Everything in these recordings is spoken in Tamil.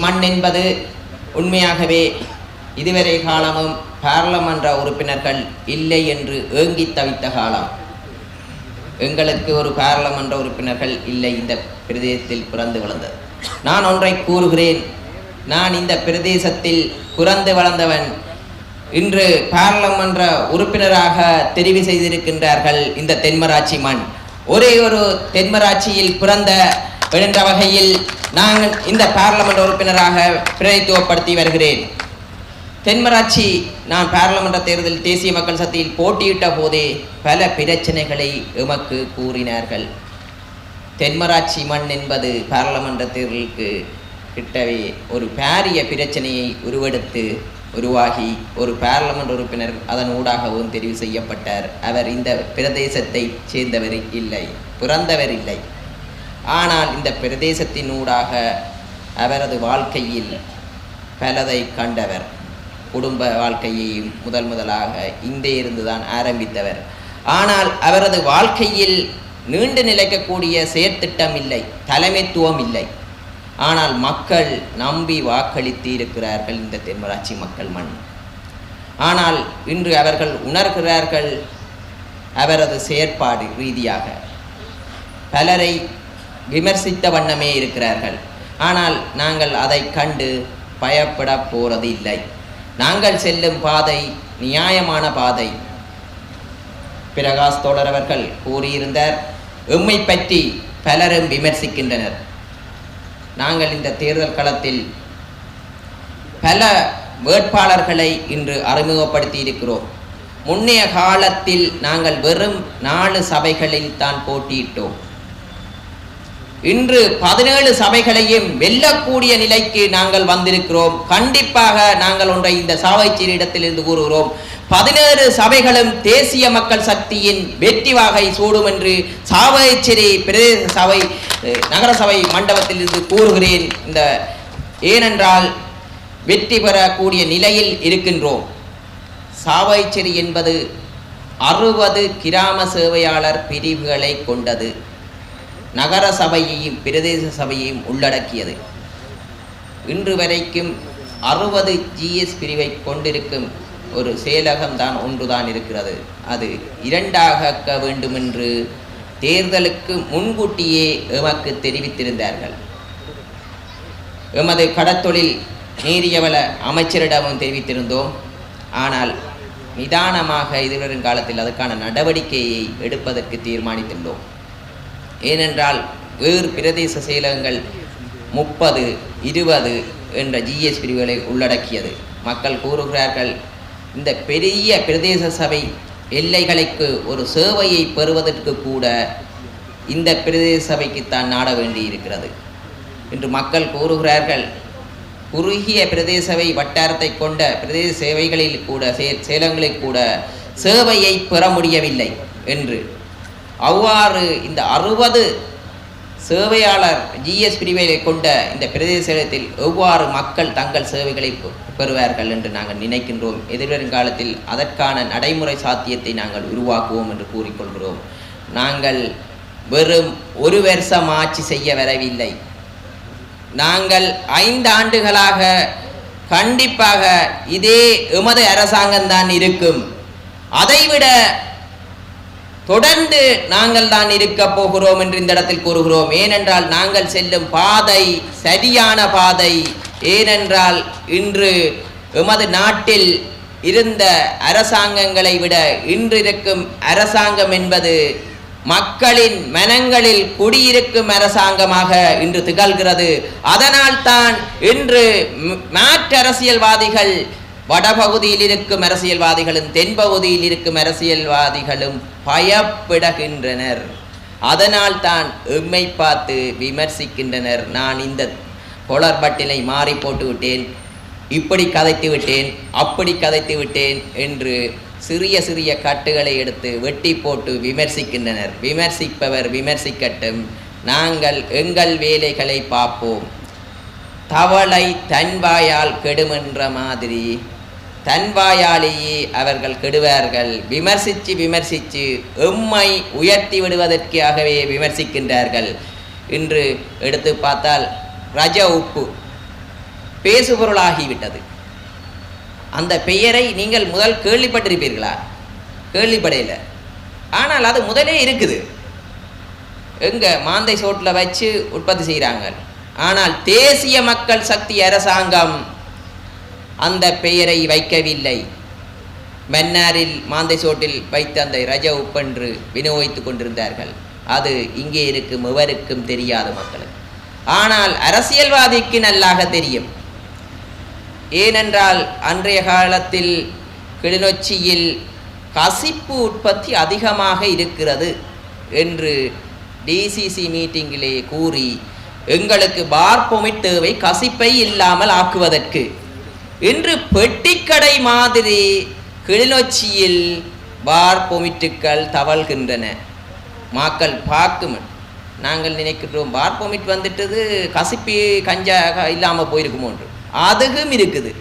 மண் என்பது உண்மையாகவே இதுவரை காலமும் பாராளுமன்ற உறுப்பினர்கள் இல்லை என்று ஏங்கி தவித்த காலம். எங்களுக்கு ஒரு பாராளுமன்ற உறுப்பினர்கள் இல்லை இந்த பிரதேசத்தில் பிறந்து வளர்ந்தது. நான் ஒன்றை கூறுகிறேன். நான் இந்த பிரதேசத்தில் பிறந்து வளர்ந்தவன். இன்று பாராளுமன்ற உறுப்பினராக தெரிவு செய்திருக்கின்றார்கள் இந்த தென்மராட்சி மண். ஒரே ஒரு தென்மராட்சியில் பிறந்த என்ற வகையில் நான் இந்த பாராளுமன்ற உறுப்பினராக பிரதித்துவப்படுத்தி வருகிறேன். தென்மராட்சி நான் பாராளுமன்ற தேர்தலில் தேசிய மக்கள் சக்தியில் போட்டியிட்ட போதே பல பிரச்சனைகளை எமக்கு கூறினார்கள். தென்மராட்சி மண் என்பது பாராளுமன்ற தேர்தலுக்கு கிட்டவே ஒரு பாரிய பிரச்சனையை உருவெடுத்து உருவாகி ஒரு பாராளுமன்ற உறுப்பினர் அதன் ஊடாகவும் தெரிவு செய்யப்பட்டார். அவர் இந்த பிரதேசத்தை சேர்ந்தவர் இல்லை பிறந்தவர் இல்லை. ஆனால் இந்த பிரதேசத்தினூடாக அவரது வாழ்க்கையில் பலதை கண்டவர். குடும்ப வாழ்க்கையையும் முதல் முதலாக இங்கே இருந்துதான் ஆரம்பித்தவர். ஆனால் அவரது வாழ்க்கையில் நீண்டு நிலைக்கக்கூடிய செயற்திட்டம் இல்லை தலைமைத்துவம் இல்லை ஆனால் மக்கள் நம்பி வாக்களித்து இருக்கிறார்கள் இந்த தென்மராட்சி மக்கள் மண். ஆனால் இன்று அவர்கள் உணர்கிறார்கள் அவரது செயற்பாடு ரீதியாக. பலரை விமர்சித்த வண்ணமே இருக்கிறார்கள். ஆனால் நாங்கள் அதை கண்டு பயப்பட போறது இல்லை நாங்கள் செல்லும் பாதை நியாயமான பாதை. பிரகாஷ் தோழர் அவர்கள் கூறியிருந்தார் எம்மை பற்றி பலரும் விமர்சிக்கின்றனர். நாங்கள் இந்த தேர்தல் களத்தில் பல வேட்பாளர்களை இன்று அறிமுகப்படுத்தி இருக்கிறோம் முன்னைய காலத்தில் நாங்கள் வெறும் நாலு சபைகளில் தான் போட்டியிட்டோம். இன்று பதினேழு சபைகளையும் வெல்லக்கூடிய நிலைக்கு நாங்கள் வந்திருக்கிறோம். கண்டிப்பாக நாங்கள் ஒன்றை இந்த சாவைச்சேரி இடத்திலிருந்து கூறுகிறோம். பதினேழு சபைகளும் தேசிய மக்கள் சக்தியின் வெற்றி வாகை சூடும் என்று சாவைச்சேரி பிரதேச சபை நகரசபை மண்டபத்திலிருந்து மண்டபத்தில் இருந்து கூறுகிறேன். இந்த ஏனென்றால் வெற்றி பெறக்கூடிய நிலையில் இருக்கின்றோம். சாவைச்சேரி என்பது அறுபது கிராம சேவையாளர் பிரிவுகளை கொண்டது. நகர சபையையும் பிரதேச சபையையும் உள்ளடக்கியது. இன்று வரைக்கும் அறுபது ஜிஎஸ் பிரிவை கொண்டிருக்கும் ஒரு செயலகம் தான் ஒன்றுதான் இருக்கிறது. அது இரண்டாக வேண்டுமென்று தேர்தலுக்கு முன்கூட்டியே எமக்கு தெரிவித்திருந்தார்கள். எமது கடத்தொழில் நீரியவள அமைச்சரிடமும் தெரிவித்திருந்தோம். ஆனால் நிதானமாக எதிர்வரும் காலத்தில் அதற்கான நடவடிக்கையை எடுப்பதற்கு தீர்மானித்துள்ளோம். ஏனென்றால் வேறு பிரதேச செயலகங்கள் முப்பது இருபது என்ற ஜிஎஸ் பிரிவுகளை உள்ளடக்கியது. மக்கள் கூறுகிறார்கள் இந்த பெரிய பிரதேச சபை எல்லைகளுக்கு ஒரு சேவையை பெறுவதற்கு கூட இந்த பிரதேச சபைக்குத்தான் நாட வேண்டி இருக்கிறது இன்று மக்கள் கூறுகிறார்கள். குறுகிய பிரதேச சபை வட்டாரத்தை கொண்ட பிரதேச சேவைகளில் கூட சே- சேலங்களில் கூட சேவையை பெற முடியவில்லை என்று அவ்வாறு இந்த அறுபது சேவையாளர் ஜிஎஸ் பிரிவை கொண்ட இந்த பிரதேசத்தில் எவ்வாறு மக்கள் தங்கள் சேவைகளை பெறுவார்கள் என்று நாங்கள் நினைக்கின்றோம். எதிர்வரும் காலத்தில் அதற்கான நடைமுறை சாத்தியத்தை நாங்கள் உருவாக்குவோம் என்று கூறிக்கொள்கிறோம். நாங்கள் வெறும் ஒரு வருஷம் ஆட்சி செய்ய வரவில்லை. நாங்கள் ஐந்து ஆண்டுகளாக கண்டிப்பாக இதே எமது அரசாங்கம்தான் இருக்கும். அதைவிட தொடர்ந்து நாங்கள் தான் இருக்க போகிறோம் என்று இந்த இடத்தில் கூறுகிறோம். ஏனென்றால் நாங்கள் செல்லும் பாதை சரியான பாதை. ஏனென்றால் இன்று எமது நாட்டில் இருந்த அரசாங்கங்களை விட இன்று இருக்கும் அரசாங்கம் என்பது மக்களின் மனங்களில் குடியிருக்கும் அரசாங்கமாக இன்று திகழ்கிறது. அதனால் தான் இன்று மாற்று அரசியல்வாதிகள் வடபகுதியில் இருக்கும் அரசியல்வாதிகளும் தென்பகுதியில் இருக்கும் அரசியல்வாதிகளும் பயப்படுகின்றனர். அதனால் தான் எம்மை பார்த்து விமர்சிக்கின்றனர். நான் இந்த கொளர்பட்டிலை மாறி போட்டு விட்டேன் இப்படி கதைத்து விட்டேன். அப்படி கதைத்து விட்டேன் என்று சிறிய சிறிய கட்டுகளை எடுத்து வெட்டி போட்டு விமர்சிக்கின்றனர். விமர்சிப்பவர் விமர்சிக்கட்டும். நாங்கள் எங்கள் வேலைகளை பார்ப்போம். தவளை தன்வாயால் கெடுமென்ற மாதிரி தன்வாயாலேயே அவர்கள் கெடுவார்கள். விமர்சித்து விமர்சித்து எம்மை உயர்த்தி விடுவதற்காகவே விமர்சிக்கின்றார்கள். இன்று எடுத்து பார்த்தால் ரஜ உப்பு பேசுபொருளாகிவிட்டது. அந்த பெயரை நீங்கள் முதல் கேள்விப்பட்டிருப்பீர்களா? கேள்விப்படையில். ஆனால் அது முதலே இருக்குது. எங்கே மாந்தை சோட்டில் வச்சு உற்பத்தி செய்கிறாங்க ஆனால் தேசிய மக்கள் சக்தி அரசாங்கம் அந்த பெயரை வைக்கவில்லை. மன்னாரில் மாந்தை சோட்டில் வைத்த அந்த ரஜ உப்பென்று விநியோகித்துக் கொண்டிருந்தார்கள். அது இங்கே இருக்கும் எவருக்கும் தெரியாத மக்களுக்கு. ஆனால் அரசியல்வாதிக்கு நல்லாக தெரியும். ஏனென்றால் அன்றைய காலத்தில் கிளிநொச்சியில் கசிப்பு உற்பத்தி அதிகமாக இருக்கிறது என்று டிசிசி மீட்டிங்கிலே கூறி எங்களுக்கு பார்பொமிட் தேவை கசிப்பை இல்லாமல் ஆக்குவதற்கு. இன்று பெட்டிக்கடை மாதிரி கிளிநொச்சியில் பார் பொமிட்டுக்கள் தவழ்கின்றன. மாக்கள் பார்க்கும் நாங்கள் நினைக்கிறோம் பார் பொமிட் வந்துட்டது கசிப்பி கஞ்சா இல்லாமல் போயிருக்குமோன்று அதுவும் இருக்குது.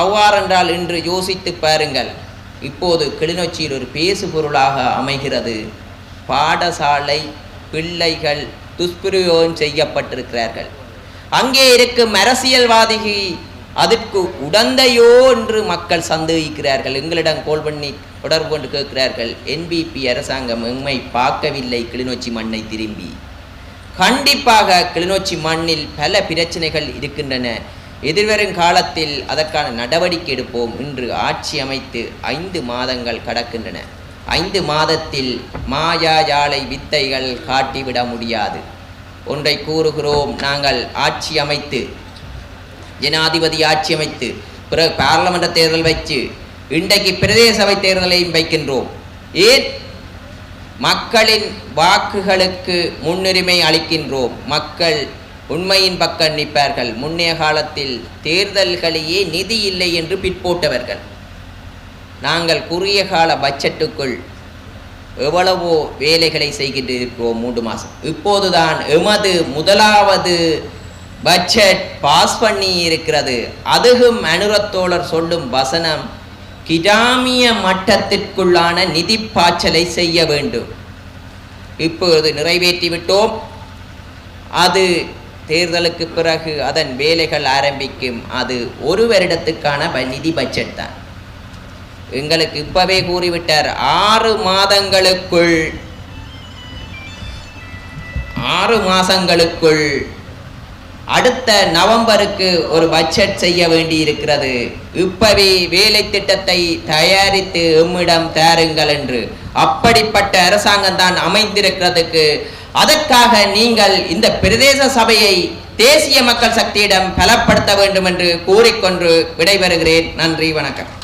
அவ்வாறென்றால் இன்று யோசித்து பாருங்கள் இப்போது கிளிநொச்சியில் ஒரு பேசு பொருளாக அமைகிறது. பாடசாலை பிள்ளைகள் துஷ்பிரயோகம் செய்யப்பட்டிருக்கிறார்கள். அங்கே இருக்கும் அரசியல்வாதிகள் அதற்கு உடந்தையோ என்று மக்கள் சந்தேகிக்கிறார்கள். எங்களிடம் கோல் பண்ணி தொடர்பு கொண்டு கேட்கிறார்கள். என்பிபி அரசாங்கம் எம்மை பார்க்கவில்லை. கிளிநொச்சி மண்ணை திரும்பி. கண்டிப்பாக கிளிநொச்சி மண்ணில் பல பிரச்சனைகள் இருக்கின்றன. எதிர்வரும் காலத்தில் அதற்கான நடவடிக்கை எடுப்போம் இன்று ஆட்சி அமைத்து ஐந்து மாதங்கள் கடக்கின்றன. ஐந்து மாதத்தில் மாயா யாழை வித்தைகள் காட்டிவிட முடியாது. ஒன்றை கூறுகிறோம். நாங்கள் ஆட்சி அமைத்து ஜனாதிபதி ஆட்சி அமைத்து பிறகு பாராளுமன்ற தேர்தல் வச்சு இன்றைக்கு பிரதேச சபை தேர்தலையும் வைக்கின்றோம். ஏன்? மக்களின் வாக்குகளுக்கு முன்னுரிமை அளிக்கின்றோம். மக்கள் உண்மையின் பக்கம் நிற்பார்கள். முன்னைய காலத்தில் தேர்தல்களையே நிதி இல்லை என்று பிற்போட்டவர்கள். நாங்கள் குறுகிய கால பட்ஜெட்டுக்குள் எவ்வளவோ வேலைகளை செய்கின்றிருக்கிறோம் மூன்று மாதம் இப்போதுதான் எமது முதலாவது பட்ஜெட் பாஸ் பண்ணி இருக்கிறது. அதுகும் அனுரத்தோழர் சொல்லும் வசனம் கிராமிய மட்டத்திற்குள்ளான நிதி பாய்ச்சலை செய்ய வேண்டும். இப்பொழுது நிறைவேற்றிவிட்டோம் அது தேர்தலுக்கு பிறகு அதன் வேலைகள் ஆரம்பிக்கும். அது ஒரு வருடத்துக்கான ப- நிதி பட்ஜெட் தான். எங்களுக்கு இப்பவே கூறிவிட்டார் ஆறு மாதங்களுக்குள் ஆறு மாதங்களுக்குள் அடுத்த நவம்பருக்கு ஒரு பட்ஜெட் செய்ய வேண்டி இருக்கிறது இப்பவே வேலை திட்டத்தை தயாரித்து எம்மிடம் தாருங்கள் என்று. அப்படிப்பட்ட அரசாங்கம் தான் அமைந்திருக்கிறதுக்கு. அதற்காக நீங்கள் இந்த பிரதேச சபையை தேசிய மக்கள் சக்தியிடம் பலப்படுத்த வேண்டும் என்று கூறிக்கொண்டு விடைபெறுகிறேன். நன்றி வணக்கம்.